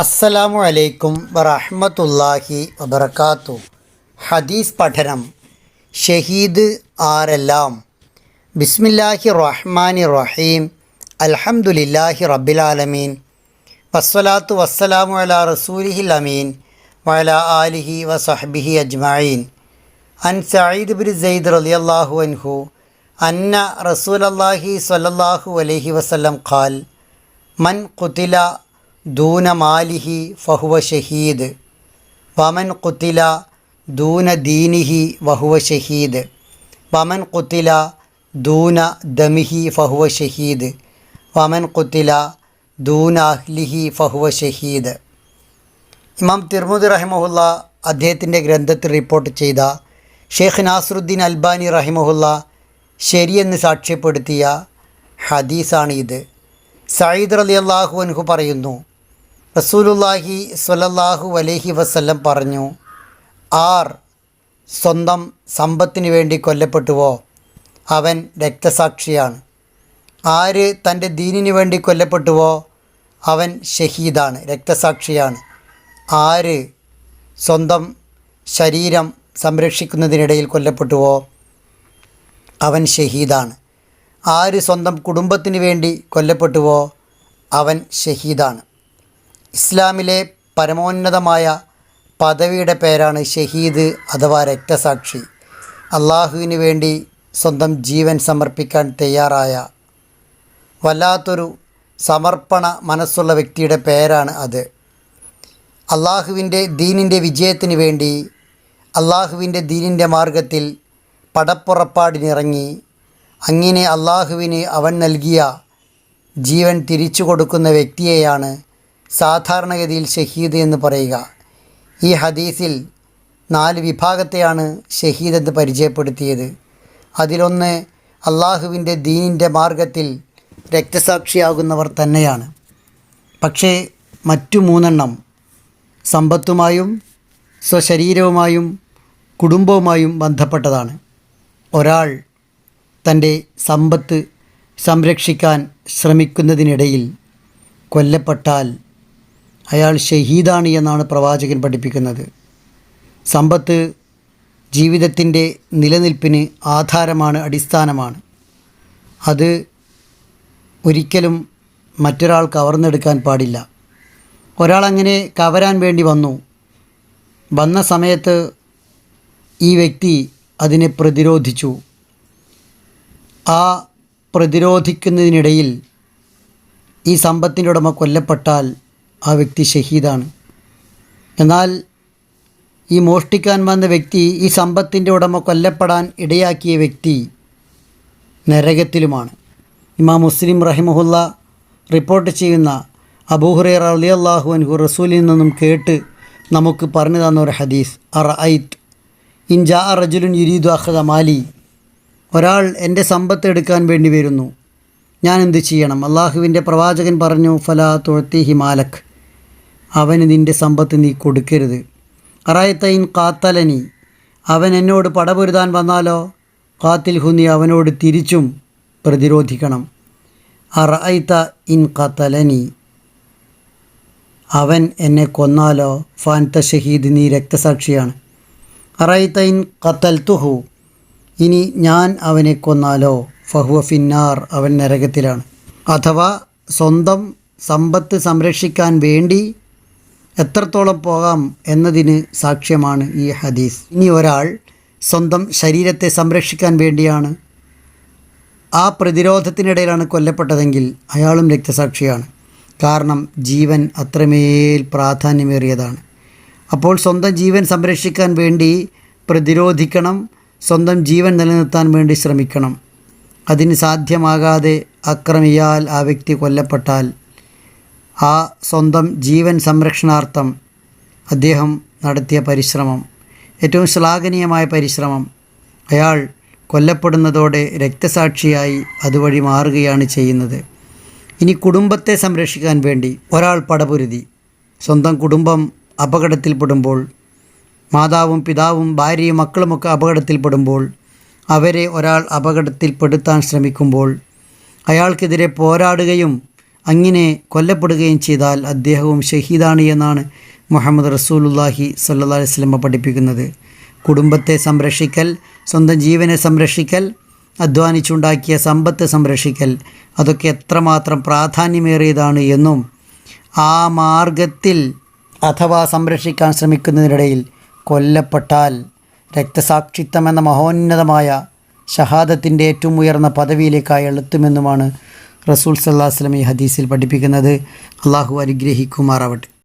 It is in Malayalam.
അസ്സലാമു അലൈക്കും വറഹ്മത്തുള്ളാഹി വബർക്കാത്തു ഹദീസ് പഠനം. ഷഹീദ് ആരെല്ലാം? ബിസ്മില്ലാഹി റഹ്മാനി റഹീം. അൽഹംദുലില്ലാഹി റബ്ബിലാലമീൻ വസ്സലാത്തു വസ്സലാമു അലാ റസൂലിഹിൽ അമീൻ. വല ആലിഹി വസഹബിഹി അജ്മായീൻ അൻ സഈദ് ബിൻ സെയ്ദ് റളിയല്ലാഹു അൻഹു അന്ന റസൂലല്ലാഹി സ്വല്ലല്ലാഹു അലൈഹി വസല്ലം ഖാൽ മൻ ഖുതില ദൂന മാലിഹി ഫഹുവ ഷഹീദ്. വമൻ കുത്തില ദൂന ദീനിഹി വഹുവ ഷഹീദ്. വമൻ കുത്തില ദൂന ദമിഹി ഫഹുവ ഷഹീദ്. വമൻ കുത്തില ദൂന അഹ്ലിഹി ഫഹുവ ഷഹീദ്. ഇമാം തിർമുദ് റഹിമഹുല്ല അദ്ദേഹത്തിന്റെ ഗ്രന്ഥത്തിൽ റിപ്പോർട്ട് ചെയ്ത ഷെയ്ഖ് നാസറുദ്ദീൻ അൽബാനി റഹിമഹുല്ല ശരിയെന്ന് സാക്ഷ്യപ്പെടുത്തിയ ഹദീസാണ് ഇത് സയ്യിദ് റലി അള്ളാഹു അൻഹു പറയുന്നു റസൂലുല്ലാഹി സ്വലല്ലാഹു അലഹി വസ്ല്ലം പറഞ്ഞു ആർ സ്വന്തം സമ്പത്തിന് വേണ്ടി കൊല്ലപ്പെട്ടുവോ? അവൻ രക്തസാക്ഷിയാണ്. ആര് തന്റെ ദീനിന് വേണ്ടി കൊല്ലപ്പെട്ടുവോ? അവൻ ഷഹീദാണ് രക്തസാക്ഷിയാണ്. ആര് സ്വന്തം ശരീരം സംരക്ഷിക്കുന്നതിനിടയിൽ കൊല്ലപ്പെട്ടുവോ? അവൻ ഷഹീദാണ്. ആര് സ്വന്തം കുടുംബത്തിന് വേണ്ടി കൊല്ലപ്പെട്ടുവോ? അവൻ ഷഹീദാണ്. ഇസ്ലാമിലെ പരമോന്നതമായ പദവിയുടെ പേരാണ് ഷഹീദ് അഥവാ രക്തസാക്ഷി. അള്ളാഹുവിന് വേണ്ടി സ്വന്തം ജീവൻ സമർപ്പിക്കാൻ തയ്യാറായ വല്ലാത്തൊരു സമർപ്പണ മനസ്സുള്ള വ്യക്തിയുടെ പേരാണ് അത്. അള്ളാഹുവിന്റെ ദീനിന്റെ വിജയത്തിന് വേണ്ടി അള്ളാഹുവിന്റെ ദീനിന്റെ മാർഗത്തിൽ പടപ്പുറപ്പാടിനിറങ്ങി അങ്ങനെ അള്ളാഹുവിന് അവൻ നൽകിയ ജീവൻ തിരിച്ചു കൊടുക്കുന്ന വ്യക്തിയെയാണ് സാധാരണഗതിയിൽ ഷഹീദ് എന്ന് പറയുക. ഈ ഹദീസിൽ നാല് വിഭാഗത്തെയാണ് ഷഹീദ് എന്ന് പരിചയപ്പെടുത്തിയത്. അതിലൊന്ന് അള്ളാഹുവിന്റെ ദീനിന്റെ മാർഗത്തിൽ രക്തസാക്ഷിയാകുന്നവർ തന്നെയാണ്. പക്ഷേ മറ്റു മൂന്നെണ്ണം സമ്പത്തുമായും സ്വശരീരവുമായും കുടുംബവുമായും ബന്ധപ്പെട്ടതാണ്. ഒരാൾ തന്റെ സമ്പത്ത് സംരക്ഷിക്കാൻ ശ്രമിക്കുന്നതിനിടയിൽ കൊല്ലപ്പെട്ടാൽ അയാൾ ഷഹീദാണ് എന്നാണ് പ്രവാചകൻ പഠിപ്പിക്കുന്നത്. സമ്പത്ത് ജീവിതത്തിന്റെ നിലനിൽപ്പിന് ആധാരമാണ് അടിസ്ഥാനമാണ്. അത് ഒരിക്കലും മറ്റൊരാൾ കവർന്നെടുക്കാൻ പാടില്ല. ഒരാൾ അങ്ങനെ കവരാൻ വേണ്ടി വന്നു. വന്ന സമയത്ത് ഈ വ്യക്തി അതിനെ പ്രതിരോധിച്ചു. ആ പ്രതിരോധിക്കുന്നതിനിടയിൽ ഈ സമ്പത്തിന്റെ ഉടമ കൊല്ലപ്പെട്ടാൽ ആ വ്യക്തി ഷഹീദാണ് എന്നാൽ ഈ മോഷ്ടിക്കാൻ വന്ന വ്യക്തി ഈ സമ്പത്തിന്റെ ഉടമ കൊല്ലപ്പെടാൻ ഇടയാക്കിയ വ്യക്തി നരകത്തിലുമാണ്. ഇമാം മുസ്ലിം റഹിമഹുല്ല റിപ്പോർട്ട് ചെയ്യുന്ന അബൂഹുറേർ അലി അള്ളാഹു അൻഹു റസൂലിൽ നിന്നും കേട്ട് നമുക്ക് പറഞ്ഞു തന്ന ഒരു ഹദീസ് അർ ഐത്ത് ഇൻ ജാ റജുലുൻ യുരീദു അഹദ മാലി ഒരാൾ എന്റെ സമ്പത്ത് എടുക്കാൻ വേണ്ടി വരുന്നു. ഞാൻ എന്ത് ചെയ്യണം? അള്ളാഹുവിന്റെ പ്രവാചകൻ പറഞ്ഞു ഫലാ തൊഴത്തി മാലക്. അവന് നിന്റെ സമ്പത്ത് നീ കൊടുക്കരുത്. അറായത്തൈൻ കാത്തലനി അവൻ എന്നോട് പടപൊരുതാൻ വന്നാലോ? കാത്തിൽ ഹുനി അവനോട് തിരിച്ചും പ്രതിരോധിക്കണം. അറായിത്ത ഇൻ കത്തലനി അവൻ എന്നെ കൊന്നാലോ? ഫാൻത ഷഹീദ് നീ രക്തസാക്ഷിയാണ്. അറായിത്ത ഇൻ കത്തൽ തുഹു ഇനി ഞാൻ അവനെ കൊന്നാലോ? ഫഹുവ ഫിന്നാർ അവൻ നരകത്തിലാണ്. അഥവാ സ്വന്തം സമ്പത്ത് സംരക്ഷിക്കാൻ വേണ്ടി എത്രത്തോളം പോകാം എന്നതിന് സാക്ഷ്യമാണ് ഈ ഹദീസ്. ഇനി ഒരാൾ സ്വന്തം ശരീരത്തെ സംരക്ഷിക്കാൻ വേണ്ടിയാണ് ആ പ്രതിരോധത്തിനിടയിലാണ് കൊല്ലപ്പെട്ടതെങ്കിൽ അയാളും രക്തസാക്ഷിയാണ്. കാരണം ജീവൻ അത്രമേൽ പ്രാധാന്യമേറിയതാണ്. അപ്പോൾ സ്വന്തം ജീവൻ സംരക്ഷിക്കാൻ വേണ്ടി പ്രതിരോധിക്കണം സ്വന്തം ജീവൻ നിലനിർത്താൻ വേണ്ടി ശ്രമിക്കണം. അതിന് സാധ്യമാകാതെ അക്രമിയാൽ ആ വ്യക്തി കൊല്ലപ്പെട്ടാൽ ആ സ്വന്തം ജീവൻ സംരക്ഷണാർത്ഥം അദ്ദേഹം നടത്തിയ പരിശ്രമം. ഏറ്റവും ശ്ലാഘനീയമായ പരിശ്രമം. അയാൾ കൊല്ലപ്പെടുന്നതോടെ രക്തസാക്ഷിയായി അതുവഴി മാറുകയാണ് ചെയ്യുന്നത്. ഇനി കുടുംബത്തെ സംരക്ഷിക്കാൻ വേണ്ടി ഒരാൾ പടപുരുതി. സ്വന്തം കുടുംബം അപകടത്തിൽപ്പെടുമ്പോൾ മാതാവും പിതാവും ഭാര്യയും മക്കളുമൊക്കെ അപകടത്തിൽപ്പെടുമ്പോൾ അവരെ ഒരാൾ അപകടത്തിൽപ്പെടുത്താൻ ശ്രമിക്കുമ്പോൾ അയാൾക്കെതിരെ പോരാടുകയും അങ്ങനെ കൊല്ലപ്പെടുകയും ചെയ്താൽ അദ്ദേഹവും ഷഹീദാണ് എന്നാണ് മുഹമ്മദ് റസൂലുല്ലാഹി സല്ലാ സ്വലമ പഠിപ്പിക്കുന്നത്. കുടുംബത്തെ സംരക്ഷിക്കൽ സ്വന്തം ജീവനെ സംരക്ഷിക്കൽ അധ്വാനിച്ചുണ്ടാക്കിയ സമ്പത്ത് സംരക്ഷിക്കൽ അതൊക്കെ എത്രമാത്രം പ്രാധാന്യമേറിയതാണ് എന്നും ആ മാർഗത്തിൽ അഥവാ സംരക്ഷിക്കാൻ ശ്രമിക്കുന്നതിനിടയിൽ കൊല്ലപ്പെട്ടാൽ രക്തസാക്ഷിത്വം എന്ന മഹോന്നതമായ ഷഹാദത്തിന്റെ ഏറ്റവും ഉയർന്ന പദവിയിലേക്കായി അയാൾ എത്തുമെന്നുമാണ് റസൂൽ സല്ലാഹ് വസ്ലം ഈ ഹദീസിൽ പഠിപ്പിക്കുന്നത് അള്ളാഹു അനുഗ്രഹിക്കുമാറാവട്ടെ.